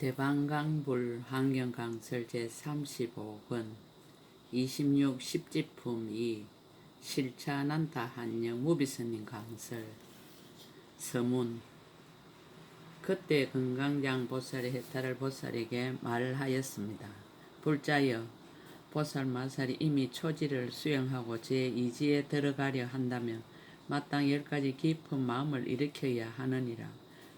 대방강불 환경강설 제35권 26 10지품 2 실차난타 한영 무비스님 강설 서문 그때 금강장 보살이 해탈을 보살에게 말하였습니다. 불자여 보살 마살이 이미 초지를 수행하고 제2지에 들어가려 한다면 마땅 열 가지 깊은 마음을 일으켜야 하느니라.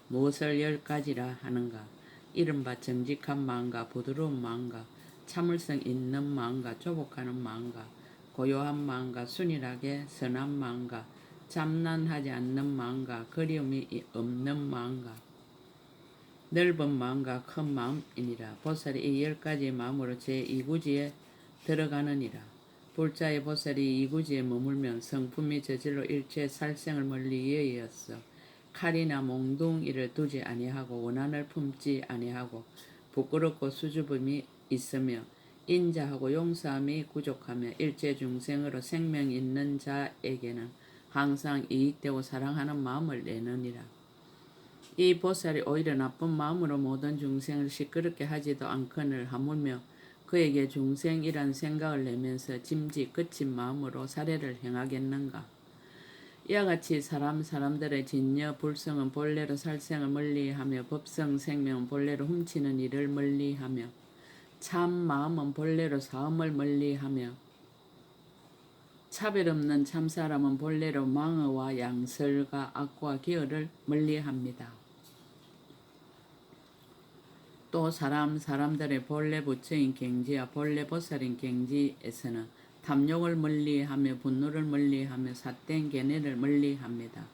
무엇을 열 가지라 하는가? 이른바 정직한 마음과 부드러운 마음과 참을성 있는 마음과 조복하는 마음과 고요한 마음과 순일하게 선한 마음과 잠난하지 않는 마음과 그리움이 없는 마음과 넓은 마음과 큰 마음이니라. 보살이 이 열 가지 마음으로 제 이구지에 들어가느니라. 불자의 보살이 이구지에 머물면 성품이 저질로 일체 살생을 멀리 여의었어. 칼이나 몽둥이를 두지 아니하고 원한을 품지 아니하고 부끄럽고 수줍음이 있으며 인자하고 용서함이 부족하며 일체 중생으로 생명 있는 자에게는 항상 이익되고 사랑하는 마음을 내느니라. 이 보살이 오히려 나쁜 마음으로 모든 중생을 시끄럽게 하지도 않거늘 하물며 그에게 중생이란 생각을 내면서 짐짓 끝인 마음으로 사례를 행하겠는가? 이와 같이 사람 사람들의 진여 불성은 본래로 살생을 멀리하며 법성 생명은 본래로 훔치는 일을 멀리하며 참 마음은 본래로 사음을 멀리하며 차별 없는 참 사람은 본래로 망어와 양설과 악과 기어를 멀리합니다. 또 사람 사람들의 본래 부처인 경지와 본래 보살인 경지에서는 탐욕을 멀리하며 분노를 멀리하며 삿된 견해를 멀리합니다.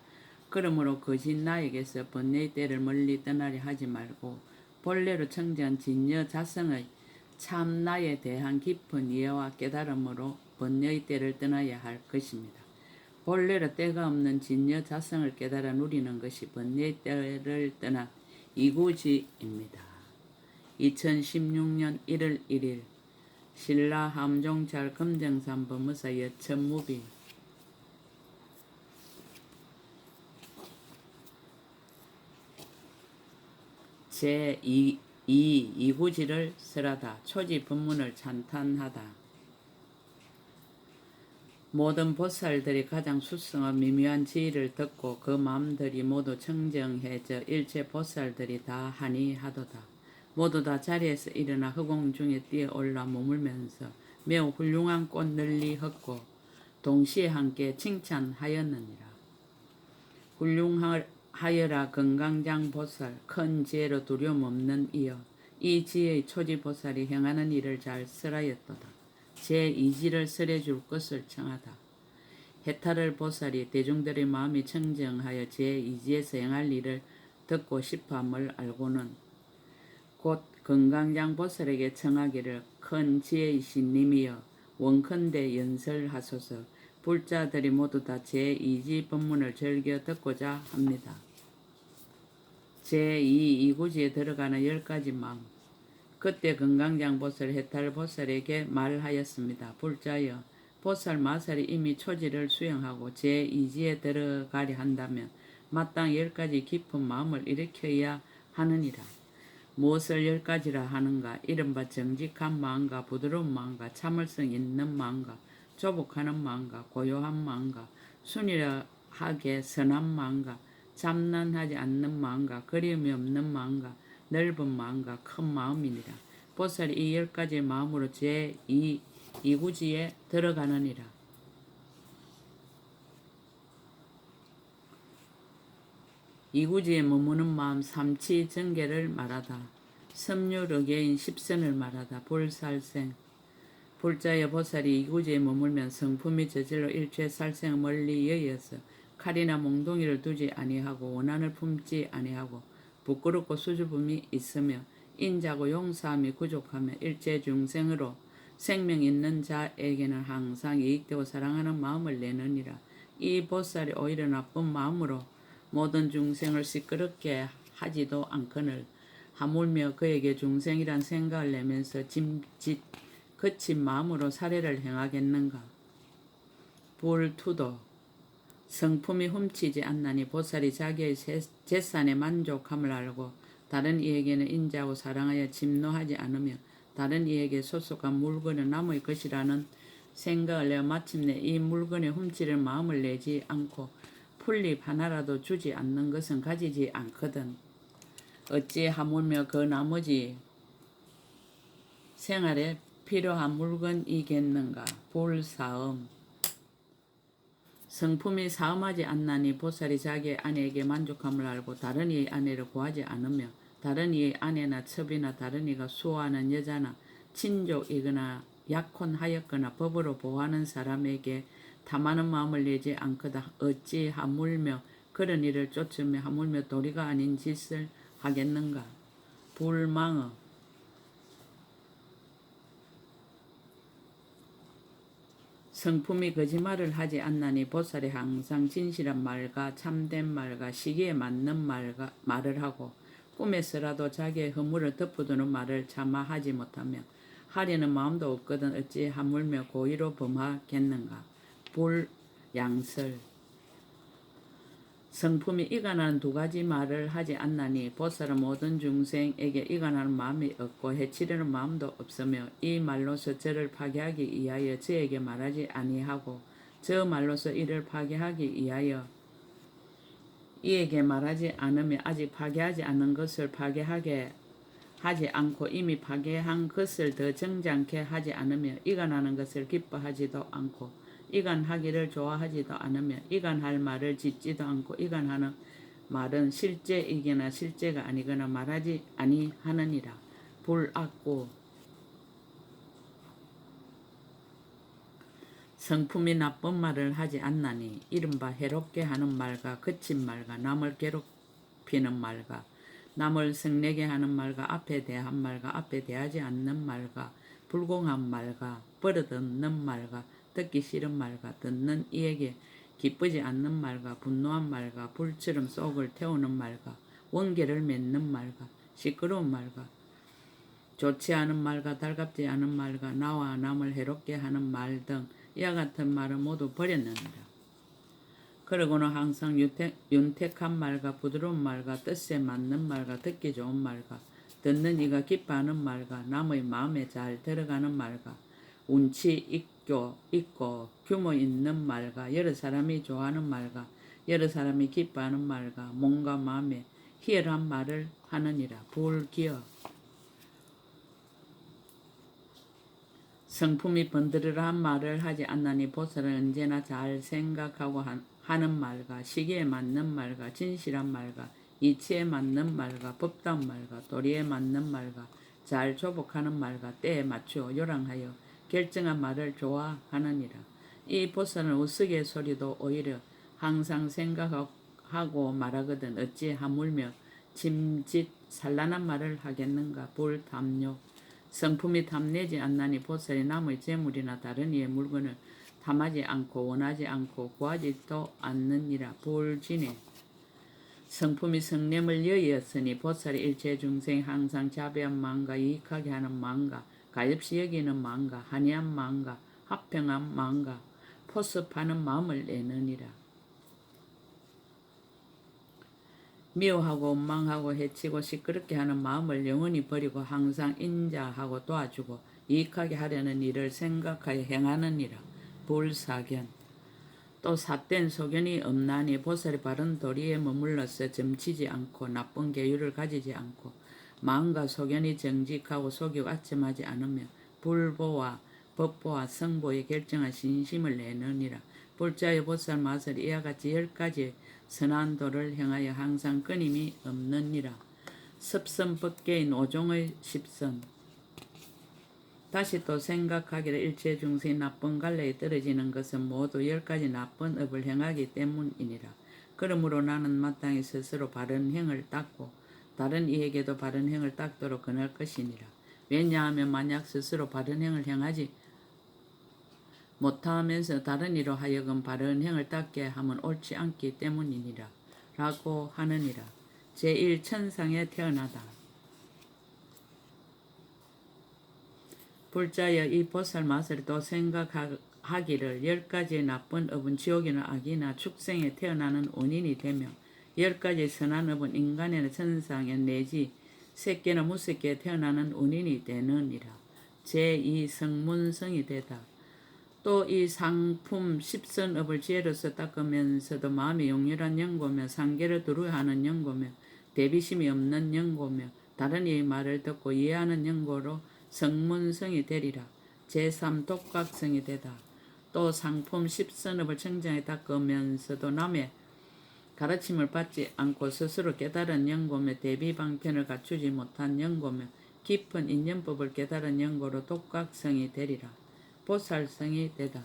그러므로 거짓 나에게서 번뇌의 때를 멀리 떠나려 하지 말고 본래로 청지한 진여 자성의 참 나에 대한 깊은 이해와 깨달음으로 번뇌의 때를 떠나야 할 것입니다. 본래로 때가 없는 진여 자성을 깨달아 누리는 것이 번뇌의 때를 떠난 이구지입니다. 2016년 1월 1일 신라 함종찰 금정산 법무사 여천무비. 제2 이 이구지를 설하다. 초지 법문을 찬탄하다. 모든 보살들이 가장 수성한 미묘한 지혜를 듣고 그 마음들이 모두 청정해져 일체 보살들이 다 하니 하도다. 모두 다 자리에서 일어나 허공 중에 뛰어올라 머물면서 매우 훌륭한 꽃 널리 헛고 동시에 함께 칭찬하였느니라. 훌륭하여라 건강장 보살 큰 지혜로 두려움 없는 이여 이 지혜의 초지 보살이 행하는 일을 잘 설하였도다. 제 이지를 설해줄 것을 청하다. 해탈을 보살이 대중들의 마음이 청정하여 제 이지에서 행할 일을 듣고 싶음을 알고는 곧 건강장 보살에게 청하기를 큰 지혜이신 님이여 원컨대 연설하소서 불자들이 모두 다 제2지 법문을 즐겨 듣고자 합니다. 제2 이구지에 들어가는 열 가지 마음 그때 건강장 보살 해탈 보살에게 말하였습니다. 불자여 보살 마살이 이미 초지를 수행하고 제2지에 들어가려 한다면 마땅 열 가지 깊은 마음을 일으켜야 하느니라. 무엇을 열 가지라 하는가? 이른바 정직한 마음과 부드러운 마음과 참을성 있는 마음과 조복하는 마음과 고요한 마음과 순일하게 선한 마음과 잠난하지 않는 마음과 그리움이 없는 마음과 넓은 마음과 큰 마음이니라. 보살이 이 열 가지 마음으로 제2 이구지에 들어가느니라. 이구지에 머무는 마음 삼치 정계를 말하다. 섬유르게인 십선을 말하다. 불살생. 불자의 보살이 이구지에 머물면 성품이 저질로 일체 살생을 멀리 여의어서 칼이나 몽둥이를 두지 아니하고 원한을 품지 아니하고 부끄럽고 수줍음이 있으며 인자고 용서함이 부족하며 일체 중생으로 생명 있는 자에게는 항상 이익되고 사랑하는 마음을 내느니라. 이 보살이 오히려 나쁜 마음으로 모든 중생을 시끄럽게 하지도 않거늘 하물며 그에게 중생이란 생각을 내면서 짐짓 거친 마음으로 사례를 행하겠는가. 불투도 성품이 훔치지 않나니 보살이 자기의 재산에 만족함을 알고 다른 이에게는 인자하고 사랑하여 침노하지 않으며 다른 이에게 소속한 물건은 남의 것이라는 생각을 내어 마침내 이 물건에 훔치려 마음을 내지 않고 풀잎 하나라도 주지 않는 것은 가지지 않거든. 어찌 하물며 그 나머지 생활에 필요한 물건이겠는가? 불사음. 성품이 사음하지 않나니 보살이 자기 아내에게 만족함을 알고 다른 이의 아내를 구하지 않으며 다른 이의 아내나 첩이나 다른 이가 수호하는 여자나 친족이거나 약혼하였거나 법으로 보호하는 사람에게 탐하는 마음을 내지 않거다. 어찌 하물며 그런 일을 쫓으며 하물며 도리가 아닌 짓을 하겠는가? 불망어 성품이 거짓말을 하지 않나니 보살이 항상 진실한 말과 참된 말과 시기에 맞는 말과 말을 하고 꿈에서라도 자기의 허물을 덮어두는 말을 차마 하지 못하며 하려는 마음도 없거든 어찌 하물며 고의로 범하겠는가 불 양설. 성품이 이간하는 두 가지 말을 하지 않나니 보살은 모든 중생에게 이간하는 마음이 없고 해치려는 마음도 없으며 이 말로서 저를 파괴하기 위하여 저에게 말하지 아니하고 저 말로서 이를 파괴하기 위하여 이에게 말하지 않으며 아직 파괴하지 않은 것을 파괴하게 하지 않고 이미 파괴한 것을 더 정장케 하지 않으며 이간하는 것을 기뻐하지도 않고 이간하기를 좋아하지도 않으며 이간할 말을 짓지도 않고 이간하는 말은 실제이거나 실제가 아니거나 말하지 아니하느니라. 불악고 성품이 나쁜 말을 하지 않나니 이른바 해롭게 하는 말과 거친 말과 남을 괴롭히는 말과 남을 성내게 하는 말과 앞에 대한 말과 앞에 대하지 않는 말과 불공한 말과 버릇없는 말과 듣기 싫은 말과 듣는 이에게 기쁘지 않는 말과 분노한 말과 불처럼 속을 태우는 말과 원계를 맺는 말과 시끄러운 말과 좋지 않은 말과 달갑지 않은 말과 나와 남을 해롭게 하는 말 등 이와 같은 말은 모두 버렸느니라. 그러고는 항상 윤택, 윤택한 말과 부드러운 말과 뜻에 맞는 말과 듣기 좋은 말과 듣는 이가 기뻐하는 말과 남의 마음에 잘 들어가는 말과 운치 있고, 있고 규모 있는 말과 여러 사람이 좋아하는 말과 여러 사람이 기뻐하는 말과 몸과 마음에 희열한 말을 하느니라. 불기어 성품이 번드르르한 말을 하지 않나니 보살은 언제나 잘 생각하고 하는 말과 시기에 맞는 말과 진실한 말과 이치에 맞는 말과 법다운 말과 도리에 맞는 말과 잘 조복하는 말과 때에 맞추어 요랑하여 결정한 말을 좋아하느니라. 이 보살은 우스개 소리도 오히려 항상 생각하고 말하거든 어찌 하물며 짐짓 산란한 말을 하겠는가? 불탐욕 성품이 탐내지 않나니 보살이 남의 재물이나 다른 이의 물건을 탐하지 않고 원하지 않고 구하지도 않느니라. 불진해 성품이 성냄을 여의었으니 보살이 일체 중생 항상 자비한 마음과 이익하게 하는 마음과 가엾이 여기는 마음과 한이한 마음과 합평한 마음과 포섭하는 마음을 내느니라. 미워하고 원망하고 해치고 시끄럽게 하는 마음을 영원히 버리고 항상 인자하고 도와주고 이익하게 하려는 일을 생각하여 행하느니라. 불사견 또 삿된 소견이 없나니 보살이 바른 도리에 머물러서 점치지 않고 나쁜 계율을 가지지 않고 마음과 소견이 정직하고 속이고 아첨하지 않으며 불보와 법보와 성보에 결정한 신심을 내느니라. 불자의 보살 마술 이와 같이 열 가지 선한 도를 행하여 항상 끊임이 없느니라. 습선 법계인 오종의 십선 다시 또 생각하기를 일체 중생 나쁜 갈래에 떨어지는 것은 모두 열 가지 나쁜 업을 행하기 때문이니라. 그러므로 나는 마땅히 스스로 바른 행을 닦고 다른 이에게도 바른 행을 닦도록 권할 것이니라. 왜냐하면 만약 스스로 바른 행을 행하지 못하면서 다른 이로 하여금 바른 행을 닦게 하면 옳지 않기 때문이니라. 라고 하느니라. 제1천상에 태어나다. 불자여 이 보살 맛을 또 생각하기를 열 가지의 나쁜 업은 지옥이나 악이나 축생에 태어나는 원인이 되며 열 가지 선한 업은 인간이나 천상에 내지 새끼나 무새끼에 태어나는 운인이 되느니라. 제2 성문성이 되다. 또 이 상품 십선업을 지혜로서 닦으면서도 마음이 용렬한 영고며 상계를 두루 하는 영고며 대비심이 없는 영고며 다른 이의 말을 듣고 이해하는 영고로 성문성이 되리라. 제3 독각성이 되다. 또 상품 십선업을 청정에 닦으면서도 남의 가르침을 받지 않고 스스로 깨달은 영고며 대비 방편을 갖추지 못한 영고며 깊은 인연법을 깨달은 영고로 독각성이 되리라. 보살성이 되다.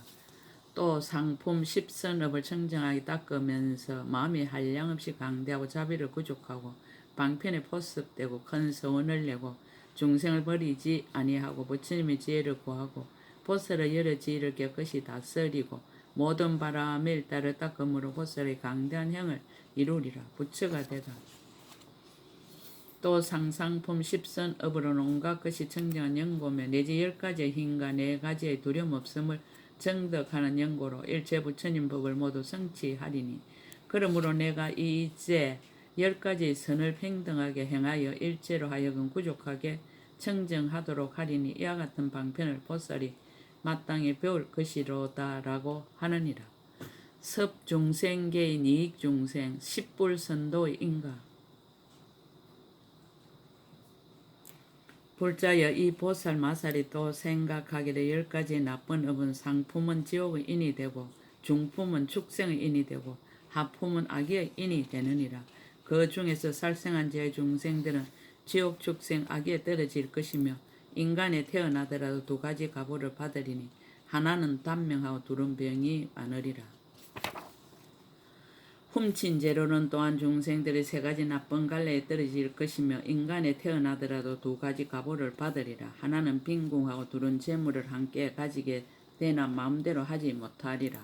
또 상품 십선업을 청정하게 닦으면서 마음이 한량없이 강대하고 자비를 구족하고 방편에 포섭되고 큰 서원을 내고 중생을 버리지 아니하고 부처님의 지혜를 구하고 보살의 여러 지혜를 깨끗이 다스리고 모든 바람에 일따를 닦음으로 보살의 강대한 형을 이루리라 부처가 되다. 또 상상품 십선 업으로 온갖 것이 청정한 연고며 내지 열 가지의 힘과 네 가지의 두려움 없음을 정덕하는 연고로 일체 부처님 법을 모두 성취하리니 그러므로 내가 이제 열 가지의 선을 평등하게 행하여 일체로 하여금 구족하게 청정하도록 하리니 이와 같은 방편을 보살이 마땅히 배울 것이로다라고 하느니라. 섭중생계인 이익중생 십불선도의 인가 불자여 이 보살 마살이 또 생각하기를 열 가지 나쁜 업은 상품은 지옥의 인이 되고 중품은 축생의 인이 되고 하품은 악의 인이 되느니라. 그 중에서 살생한 제 중생들은 지옥 축생 악에 떨어질 것이며 인간에 태어나더라도 두 가지 가보를 받으리니 하나는 단명하고 둘은 병이 많으리라. 훔친 재료는 또한 중생들의 세 가지 나쁜 갈래에 떨어질 것이며 인간에 태어나더라도 두 가지 가보를 받으리라. 하나는 빈궁하고 둘은 재물을 함께 가지게 되나 마음대로 하지 못하리라.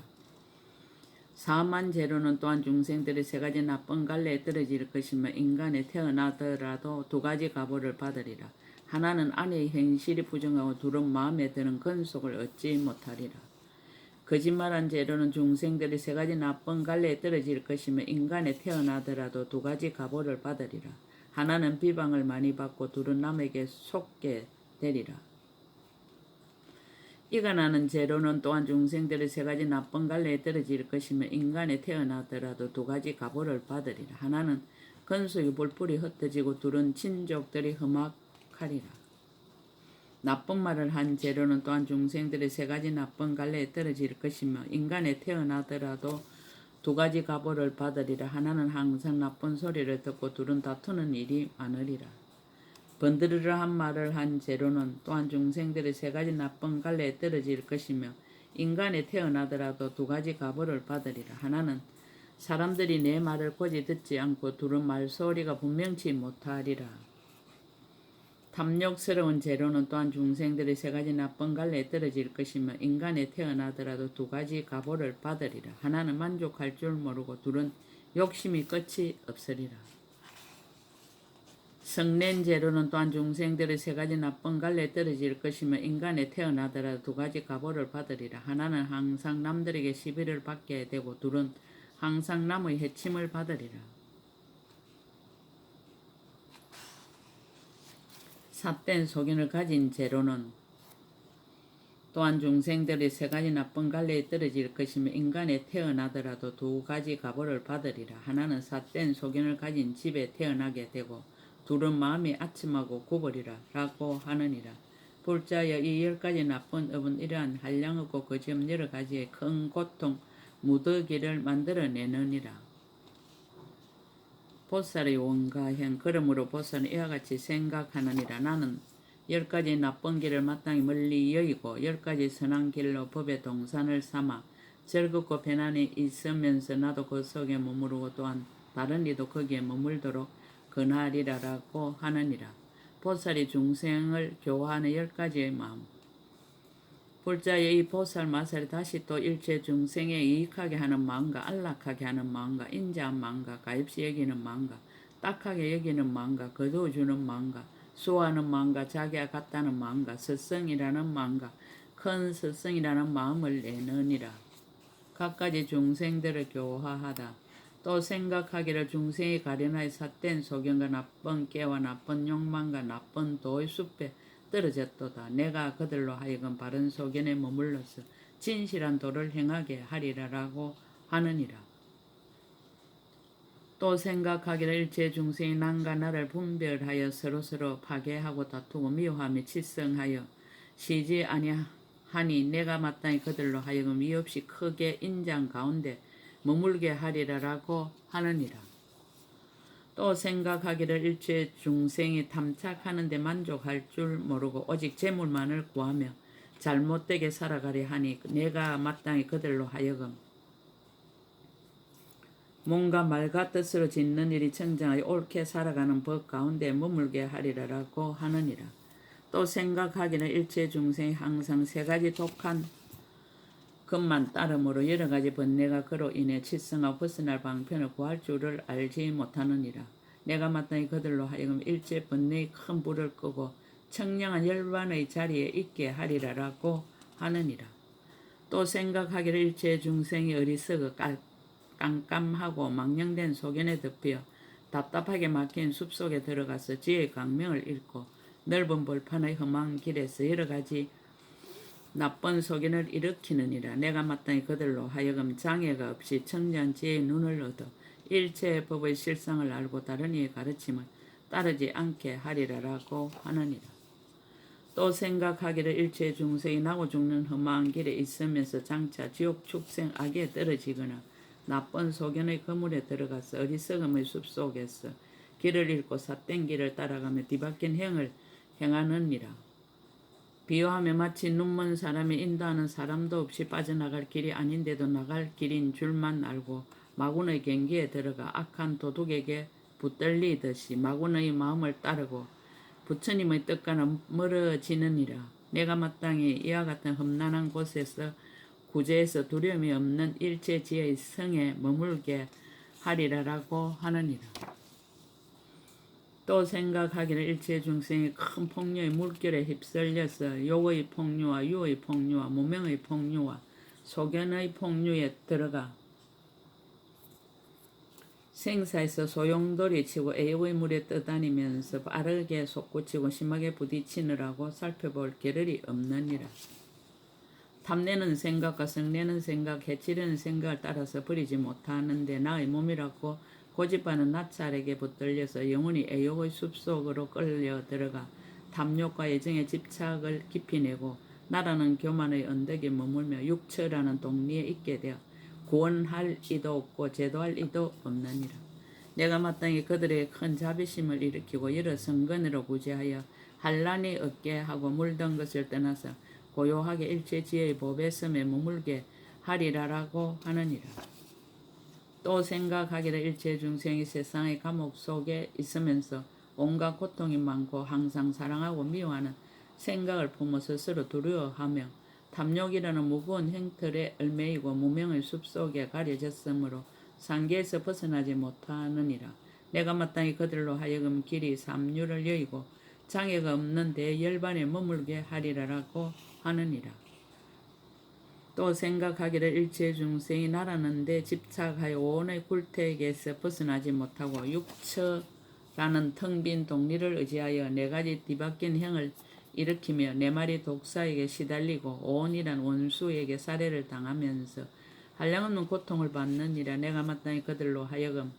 사만 재료는 또한 중생들의 세 가지 나쁜 갈래에 떨어질 것이며 인간에 태어나더라도 두 가지 가보를 받으리라. 하나는 아내의 현실이 부정하고 둘은 마음에 드는 근속을 얻지 못하리라. 거짓말한 재료는 중생들이 세 가지 나쁜 갈래에 떨어질 것이며 인간에 태어나더라도 두 가지 가보를 받으리라. 하나는 비방을 많이 받고 둘은 남에게 속게 되리라. 이가 나는 재료는 또한 중생들의 세 가지 나쁜 갈래에 떨어질 것이며 인간에 태어나더라도 두 가지 가보를 받으리라. 하나는 건속이 볼뿔이 흩어지고 둘은 친족들이 험악 하리라. 나쁜 말을 한 재료는 또한 중생들의 세 가지 나쁜 갈래에 떨어질 것이며 인간에 태어나더라도 두 가지 가보를 받으리라 하나는 항상 나쁜 소리를 듣고 둘은 다투는 일이 많으리라. 번드르르한 말을 한 재료는 또한 중생들의 세 가지 나쁜 갈래에 떨어질 것이며 인간에 태어나더라도 두 가지 가보를 받으리라. 하나는 사람들이 내 말을 고지 듣지 않고 둘은 말소리가 분명치 못하리라. 탐욕스러운 재료는 또한 중생들의 세 가지 나쁜 갈래에 떨어질 것이며 인간에 태어나더라도 두 가지 가보를 받으리라. 하나는 만족할 줄 모르고 둘은 욕심이 끝이 없으리라. 성낸 재료는 또한 중생들의 세 가지 나쁜 갈래에 떨어질 것이며 인간에 태어나더라도 두 가지 가보를 받으리라. 하나는 항상 남들에게 시비를 받게 되고 둘은 항상 남의 해침을 받으리라. 삿된 소견을 가진 재료는 또한 중생들의 세 가지 나쁜 갈래에 떨어질 것이며 인간에 태어나더라도 두 가지 가보를 받으리라. 하나는 삿된 소견을 가진 집에 태어나게 되고 둘은 마음이 아침하고 구버리라 라고 하느니라. 불자여 이 열 가지 나쁜 업은 이러한 한량없고 거지없 여러 가지의 큰 고통 무더기를 만들어내느니라. 보살의 원가행 그러므로 보살은 이와 같이 생각하느니라 나는 열 가지 나쁜 길을 마땅히 멀리 여기고 열 가지 선한 길로 법의 동산을 삼아 즐겁고 편안히 있으면서 나도 그 속에 머무르고 또한 다른 이도 거기에 머물도록 근하리라라고 하느니라. 보살이 중생을 교화하는 열 가지의 마음. 불자의 이 보살 마살이 다시 또 일체 중생에 이익하게 하는 마음과 안락하게 하는 마음과 인자한 마음과 가입시 여기는 마음과 딱하게 여기는 마음과 거두어주는 마음과 수호하는 마음과 자기와 같다는 마음과 스성이라는 마음과 큰 스성이라는 마음을 내느니라. 각가지 중생들을 교화하다. 또 생각하기를 중생이 가련하여 삿된 소견과 나쁜 깨와 나쁜 욕망과 나쁜 도의 숲에 떨어졌도다. 내가 그들로 하여금 바른 소견에 머물러서 진실한 도를 행하게 하리라라고 하느니라. 또 생각하기를 일체 중생이 남과 나를 분별하여 서로서로 파괴하고 다투고 미워하며 칠성하여 쉬지 아니하니 내가 마땅히 그들로 하여금 이 없이 크게 인장 가운데 머물게 하리라라고 하느니라. 또 생각하기를 일체 중생이 탐착하는 데 만족할 줄 모르고 오직 재물만을 구하며 잘못되게 살아가려 하니 내가 마땅히 그들로 하여금 뭔가 말과 뜻으로 짓는 일이 청정하여 옳게 살아가는 법 가운데 머물게 하리라라고 하느니라. 또 생각하기는 일체 중생이 항상 세 가지 독한 것만 따름으로 여러 가지 번뇌가 그로 인해 칠성하고 벗어날 방편을 구할 줄을 알지 못하느니라. 내가 마땅히 그들로 하여금 일체 번뇌의 큰 불을 끄고 청량한 열반의 자리에 있게 하리라라고 하느니라. 또 생각하기를 일체 중생이 어리석어 깔- 깜깜하고 망령된 소견에 덮여 답답하게 막힌 숲속에 들어가서 지혜의 강명을 잃고 넓은 벌판의 험한 길에서 여러 가지 나쁜 소견을 일으키느니라 내가 마땅히 그들로 하여금 장애가 없이 청년 지혜의 눈을 얻어 일체의 법의 실상을 알고 다른 이의 가르침을 따르지 않게 하리라라고 하느니라 또 생각하기를 일체 중생이 나고 죽는 험한 길에 있으면서 장차 지옥 축생 악에 떨어지거나 나쁜 소견의 그물에 들어가서 어리석음의 숲속에서 길을 잃고 삿된 길을 따라가며 뒤바뀐 행을 행하느니라. 비유하며 마치 눈먼 사람이 인도하는 사람도 없이 빠져나갈 길이 아닌데도 나갈 길인 줄만 알고 마군의 경기에 들어가 악한 도둑에게 붙들리듯이 마군의 마음을 따르고 부처님의 뜻과는 멀어지느니라. 내가 마땅히 이와 같은 험난한 곳에서 구제에서 두려움이 없는 일체지의 성에 머물게 하리라라고 하느니라. 또 생각하기를 일체 중생이 큰 폭류의 물결에 휩쓸려서 욕의 폭류와 유의 폭류와 무명의 폭류와 소견의 폭류에 들어가 생사에서 소용돌이 치고 애의 물에 떠다니면서 빠르게 솟구치고 심하게 부딪히느라고 살펴볼 겨를이 없느니라. 탐내는 생각과 성내는 생각, 해치려는 생각을 따라서 버리지 못하는데 나의 몸이라고 고집하는 낯살에게 붙들려서 영원히 애욕의 숲속으로 끌려 들어가 탐욕과 애정의 집착을 깊이 내고 나라는 교만의 언덕에 머물며 육처라는 동리에 있게 되어 구원할 이도 없고 제도할 이도 없느니라. 내가 마땅히 그들의 큰 자비심을 일으키고 여러 성근으로 구제하여 한란이 없게 하고 물던 것을 떠나서 고요하게 일체 지혜의 법의 섬에 머물게 하리라라고 하느니라. 또 생각하기를 일체 중생이 세상의 감옥 속에 있으면서 온갖 고통이 많고 항상 사랑하고 미워하는 생각을 품어 스스로 두려워하며 탐욕이라는 무거운 행틀에 얼매이고 무명의 숲속에 가려졌으므로 상계에서 벗어나지 못하느니라. 내가 마땅히 그들로 하여금 길이 삼류를 여의고 장애가 없는 대열반에 머물게 하리라라고 하느니라. 또 생각하기를 일체 중생이 나라는데 집착하여 온의 굴택에서 벗어나지 못하고 육처라는 텅 빈 동리를 의지하여 네 가지 뒤바뀐 행을 일으키며 네 마리 독사에게 시달리고 온이란 원수에게 살해를 당하면서 한량없는 고통을 받느니라 내가 마땅히 그들로 하여금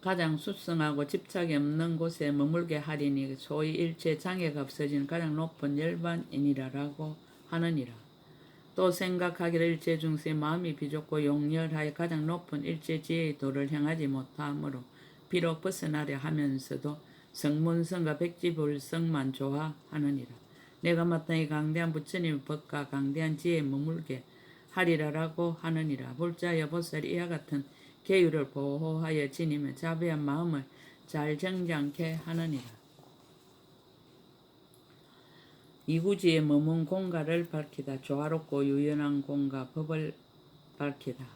가장 숲성하고 집착이 없는 곳에 머물게 하리니 소위 일체 장애가 없어진 가장 높은 열반이니라라고 하느니라. 또 생각하기를 일체 중세 마음이 비좁고 용렬하여 가장 높은 일체 지혜의 도를 향하지 못하므로 비록 벗어나려 하면서도 성문성과 백지불성만 좋아하느니라. 내가 마땅히 강대한 부처님의 법과 강대한 지혜에 머물게 하리라라고 하느니라. 불자 여 보살이 이와 같은 계율을 보호하여 지니며 자비한 마음을 잘 정장케 하느니라. 이구지에 머문 공가를 밝히다. 조화롭고 유연한 공가 법을 밝히다.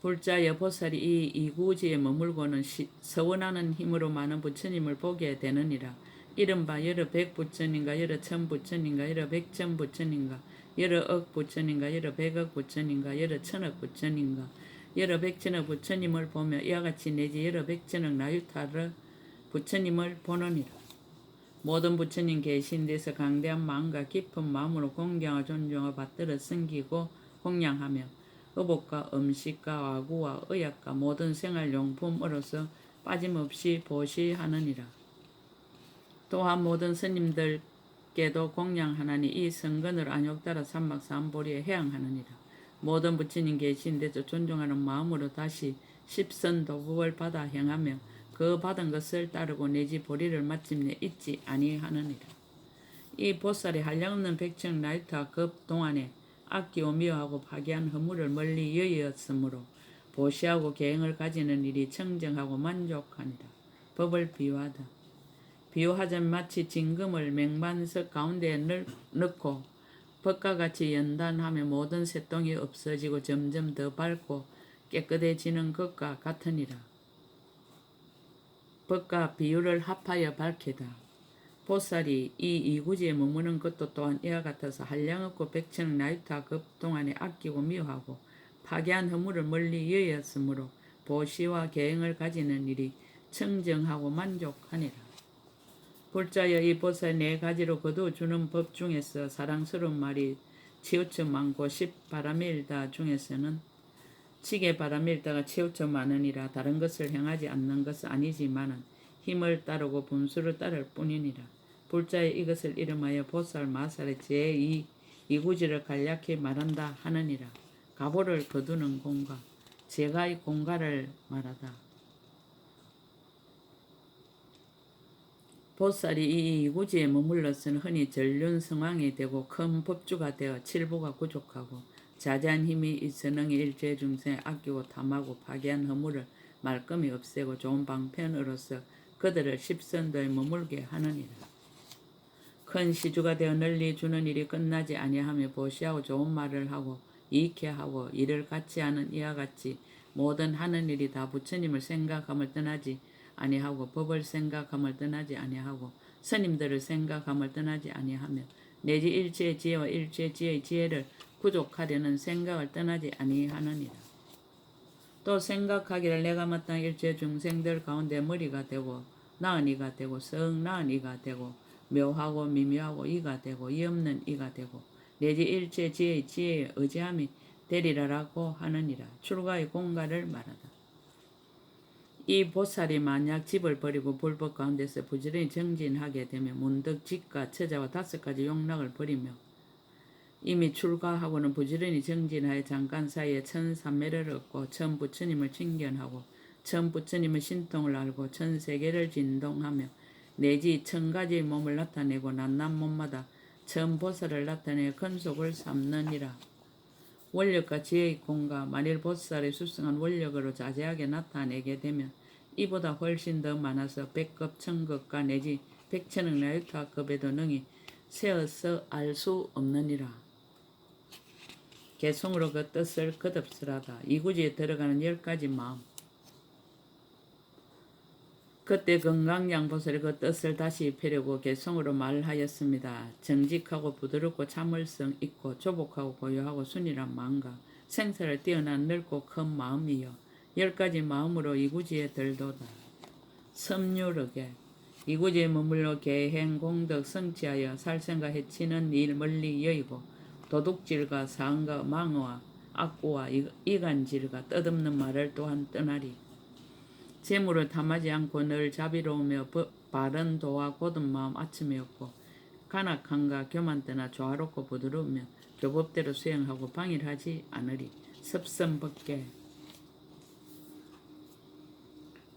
불자 여 보살이 이 이구지에 머물고는 시, 서원하는 힘으로 많은 부처님을 보게 되느니라. 이른바 여러 백 부처님과 여러 천 부처님과 여러 백천 부처님과 여러 억 부처님과 여러 백억 부처님과 여러 천억 부처님과 여러 백천억 부처님을 보며 이와 같이 내지 여러 백천억 나유타를 부처님을 보느니라. 모든 부처님 계신 데서 강대한 마음과 깊은 마음으로 공경과 존중을 받들어 섬기고 공양하며 의복과 음식과 와구와 의약과 모든 생활용품으로서 빠짐없이 보시하느니라. 또한 모든 스님들께도 공양하나니 이 성근을 안욕따라 삼막삼보리에 해양하느니라. 모든 부처님 계신 데서 존중하는 마음으로 다시 십선 도국을 받아 행하며 그 받은 것을 따르고 내지 보리를 마침내 잊지 아니하느니라. 이 보살이 한량없는 백청 나이타 급 동안에 아끼고 미워하고 파괴한 허물을 멀리 여의었으므로 보시하고 계행을 가지는 일이 청정하고 만족하니라. 법을 비유하다. 비유하자면 마치 진금을 맹반석 가운데에 넣- 넣고 법과 같이 연단하며 모든 새똥이 없어지고 점점 더 밝고 깨끗해지는 것과 같으니라. 법과 비유를 합하여 밝히다. 보살이 이 이구지에 머무는 것도 또한 이와 같아서 한량없고 백천억 나이타 급 동안에 아끼고 미워하고 파괴한 허물을 멀리 여였으므로 보시와 계행을 가지는 일이 청정하고 만족하니라. 불자여 이 보살 네 가지로 거두어 주는 법 중에서 사랑스러운 말이 치우쳐 많고 십 바람일다 중에서는 치게 바람일다가 치우쳐 많으니라 다른 것을 행하지 않는 것은 아니지만은 힘을 따르고 분수를 따를 뿐이니라. 불자의 이것을 이름하여 보살 마살의 제2 이구지를 간략히 말한다 하느니라. 가보를 거두는 공가, 제가 이 공가를 말하다. 보살이 이 이구지에 머물러서는 흔히 전륜 성왕이 되고 큰 법주가 되어 칠부가 부족하고 자세한 힘이 있어 능히 일체 중생 아끼고 탐하고 파괴한 허물을 말끔히 없애고 좋은 방편으로서 그들을 십선도에 머물게 하느니라. 큰 시주가 되어 널리 주는 일이 끝나지 아니하며 보시하고 좋은 말을 하고 이익해 하고 일을 같이 하는 이와 같이 모든 하는 일이 다 부처님을 생각함을 떠나지 아니하고 법을 생각함을 떠나지 아니하고 스님들을 생각함을 떠나지 아니하며 내지 일체의 지혜와 일체의 지혜의 지혜를 구족하려는 생각을 떠나지 아니하느니라. 또 생각하기를 내가 마땅 일체 중생들 가운데 머리가 되고 나은 이가 되고 성 나은 이가 되고 묘하고 미묘하고 이가 되고 이 없는 이가 되고 내지 일체 지혜의 지혜의 의지함이 되리라라고 하느니라. 출가의 공가를 말하다. 이 보살이 만약 집을 버리고 불법 가운데서 부지런히 정진하게 되면 문득 집과 처자와 다섯 가지 용락을 버리며 이미 출가하고는 부지런히 정진하여 잠깐 사이에 천삼매를 얻고 천 부처님을 칭견하고 천 부처님의 신통을 알고 천 세계를 진동하며 내지 천 가지의 몸을 나타내고 낱낱 몸마다 천 보살을 나타내 근속을 삼느니라. 원력과 지혜의 공과 만일 보살의 수승한 원력으로 자세하게 나타내게 되면 이보다 훨씬 더 많아서 백급 천급과 내지 백천억 나유타급에도 능히 세어서 알 수 없느니라. 개성으로 그 뜻을 거듭스라다. 이구지에 들어가는 열 가지 마음. 그때 건강양보살이 그 뜻을 다시 펴려고 개성으로 말하였습니다. 정직하고 부드럽고 참을성 있고 조복하고 고요하고 순이란 마음과 생사를 뛰어난 넓고 큰 마음이요. 열 가지 마음으로 이구지에 들도다. 섬유르게 이구지에 머물러 계행 공덕 성취하여 살생과 해치는 일 멀리 여의고 도둑질과 상과 망어와 악구와 이- 이간질과 뜻없는 말을 또한 떠나리. 재물을 탐하지 않고 늘 자비로우며 버- 바른 도와 곧은 마음 아침이었고 간악함과 교만 떠나 조화롭고 부드러우며 교법대로 수행하고 방일하지 않으리. 섭선법계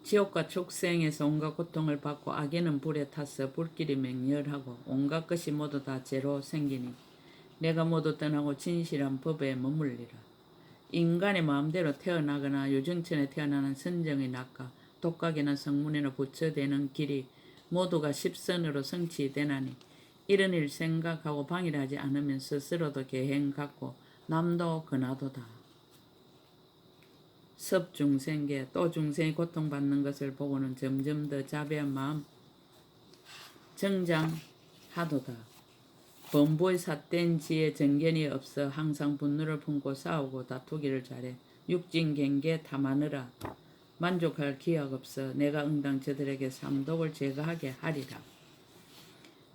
지옥과 축생에서 온갖 고통을 받고 악에는 불에 타서 불길이 맹렬하고 온갖 것이 모두 다 죄로 생기니 내가 모두 떠나고 진실한 법에 머물리라. 인간의 마음대로 태어나거나 요정천에 태어나는 선정의 낙과 독각이나 성문이나 부처되는 길이 모두가 십선으로 성취되나니 이런 일 생각하고 방일하지 않으면 스스로도 계행 갖고 남도 그나도다. 섭 중생계 또 중생이 고통받는 것을 보고는 점점 더 자비한 마음 정장하도다. 범부의 삿된 지에 정견이 없어 항상 분노를 품고 싸우고 다투기를 잘해 육진 경계 탐하느라 만족할 기약 없어 내가 응당 저들에게 삼독을 제거하게 하리라.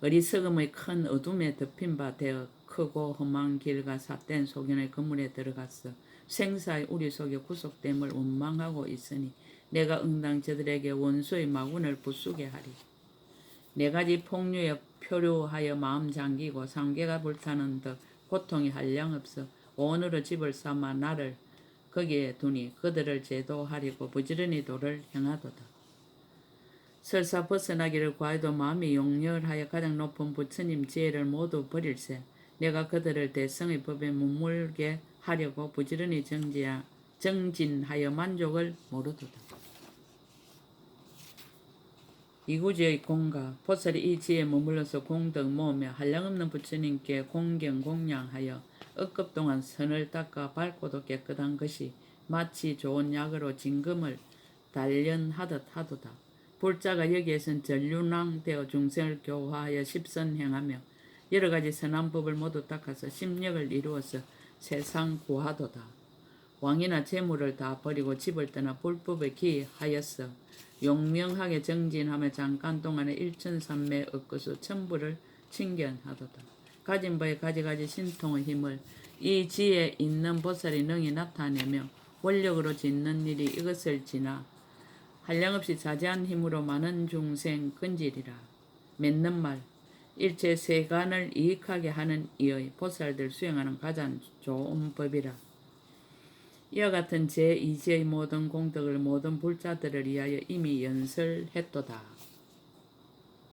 어리석음의 큰 어둠에 덮인 바 되어 크고 험한 길과 삿된 소견의 건물에 들어갔어 생사의 우리 속에 구속됨을 원망하고 있으니 내가 응당 저들에게 원수의 마군을 부수게 하리. 네 가지 폭류에 표류하여 마음 잠기고 상계가 불타는 듯 고통이 한량 없어 온으로 집을 삼아 나를 거기에 두니 그들을 제도하리고 부지런히 도를 행하도다. 설사 벗어나기를 구하여도 마음이 용렬하여 가장 높은 부처님 지혜를 모두 버릴세. 내가 그들을 대성의 법에 머물게 하려고 부지런히 정지하, 정진하여 만족을 모르도다. 이구지의 공가 보살이 이 지에 머물러서 공덕 모으며 한량없는 부처님께 공경 공양하여 억급 동안 선을 닦아 밝고도 깨끗한 것이 마치 좋은 약으로 진금을 단련하듯 하도다. 불자가 여기에선 전륜왕 되어 중생을 교화하여 십선행하며 여러 가지 선한 법을 모두 닦아서 심력을 이루어서 세상 구하도다. 왕이나 재물을 다 버리고 집을 떠나 불법에 기하였어 용명하게 정진하며 잠깐 동안에 일천삼매 얻고서 천부를 칭견하도다. 가진 바에 가지가지 신통의 힘을 이 지에 있는 보살이 능히 나타내며 원력으로 짓는 일이 이것을 지나 한량없이 자제한 힘으로 많은 중생 근질이라 맺는 말 일체 세간을 이익하게 하는 이의 보살들 수행하는 가장 좋은 법이라 이와 같은 제2지의 모든 공덕을 모든 불자들을 위하여 이미 연설했도다.